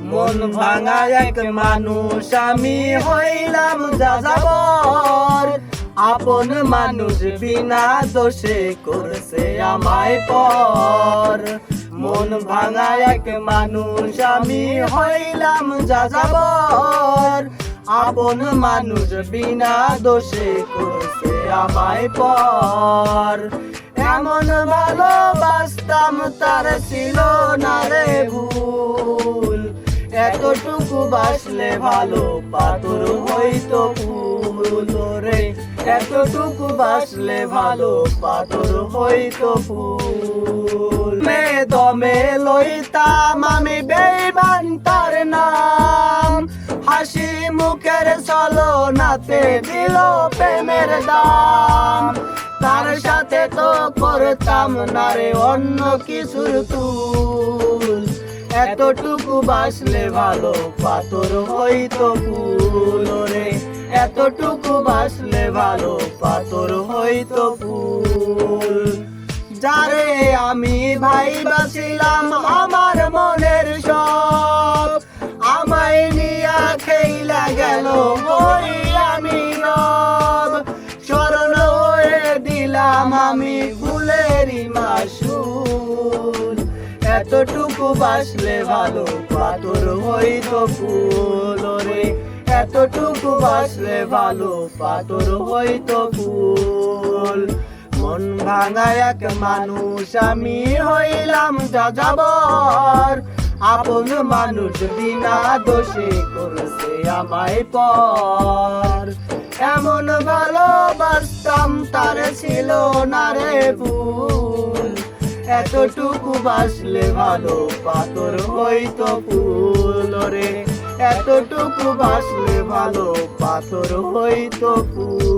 মন ভাঙা এক মানুষ, আমি হইলাম যাযাবর। আপন মানুষ বিনা দোষে করছে আমায় পর। মন ভাঙা এক মানুষ, আমি হইলাম যাযাবর। আপন মানুষ বিনা দোষে করছে আমায় পর। এমন ভালোবাসতাম তার ছিল না। এতটুকু বাসলে ভালো পাথর হইতো ফুল রে। এতটুকু বাসলে ভালো পাথর হইতো ফুল মে দমে লইতাম আমি বেইমান তার নাম। হাসি মুখের চলো নাতে দিল প্রেমের দাম। তার সাথে তো করতাম না রে অন্য কিছুর তুল। এতটুকু বাসলে ভালো, পাথর হইতো ফুল রে। এতটুকু বাসলে ভালো, পাথর হইতো ফুল। যারে আমি ভাই বাসিলাম আমার মনের সব আমায় নিয়া খেইলা গেল ওই আমি রব। স্মরণ হয়ে দিলাম আমি ফুলেরই মাসুল। এতটুকু বাসলে ভালো, পাথর হইতো ফুল রে। এতটুকু বাসলে ভালো, পাথর হইতো ফুল। মন ভাঙা এক মানুষ, আমি হইলাম যা যাযাবর। আপন মানুষ বিনা দোষে করছে আমায় পর। এমন ভালোবাসতাম, তার ছিল না রে ভুল। এতটুকু বাসলে ভালো পাথর হইতো ফুল রে। এতটুকু বাসলে ভালো পাথর হইতো ফুল